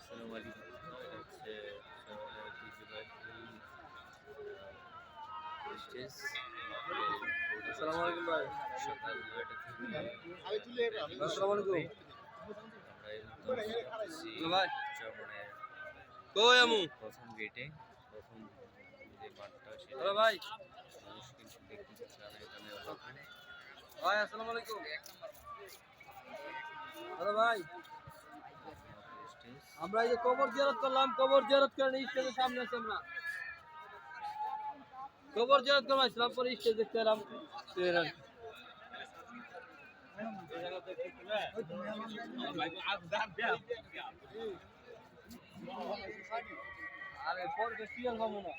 আসসালামু আলাইকুম। হচ্ছে আসসালামু আলাইকুম ভাই সকাল নয়টা থেকে আসসালামু আলাইকুম কই আমু প্রথম গেটে প্রথম যে মাঠটা সেটা ভাই মানুষ কিন্তু দেখতে চান এখানে অলক্ষণ ভাই আসসালামু আলাইকুম ভাই। আমরা এই যে কবর জিয়ারত করলাম, কবর জিয়ারত করে স্টেজের সামনে আছি আমরা। কবর জিয়ারত করলাম ইসলাম পরে স্টেজ দেখতে এলাম। আরে, পরে না।